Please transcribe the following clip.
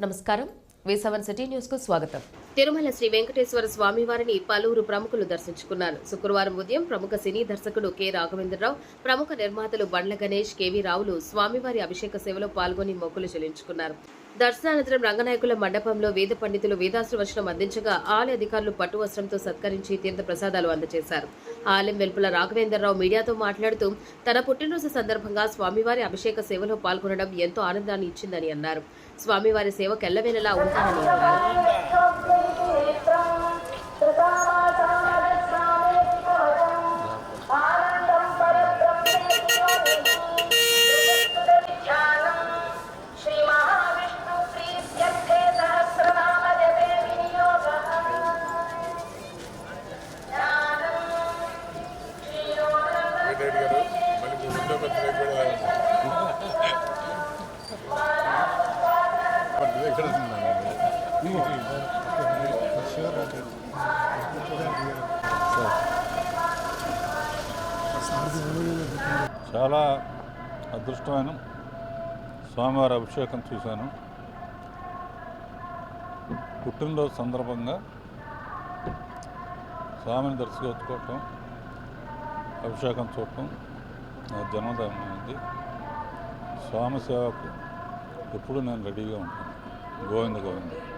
నమస్కారం. వేసవన్ సిటీ న్యూస్కు స్వాగతం. తిరుమల శ్రీ వెంకటేశ్వర స్వామి వారిని పలువురు ప్రముఖులు దర్శించుకున్నారు. శుక్రవారం ఉదయం ప్రముఖ సినీ దర్శకుడు కె. రాఘవేంద్రరావు ప్రముఖ నిర్మాతలు బండ్ల గణేష్ కెవి రావులు స్వామివారి అభిషేక సేవలో పాల్గొని మొక్కులు చెల్లించుకున్నారు. దర్శనానంతరం రంగనాయకుల మండపంలో వేద పండితులు వేదాశ్రవచనం అందించగా ఆలయ అధికారులు పట్టు వస్త్రంతో సత్కరించి తీర్థ ప్రసాదాలు అందజేశారు. ఆలయం వెలుపల రాఘవేంద్రరావు మీడియాతో మాట్లాడుతూ తన పుట్టినరోజు సందర్భంగా స్వామివారి అభిషేక సేవలో పాల్గొనడం ఎంతో ఆనందాన్ని ఇచ్చిందని అన్నారు. స్వామివారి సేవ కెల్లవేళలా ఉంటానని అన్నారు. చాలా అదృష్టమైన స్వామివారి అభిషేకం చూశాను. పుట్టినరోజు సందర్భంగా స్వామిని దర్శించుకోవటం అభిషేకం చూడటం నా జన్మదినమైంది స్వామి సేవకు ఎప్పుడు నేను రెడీగా ఉంటాను. Goinde, goinde.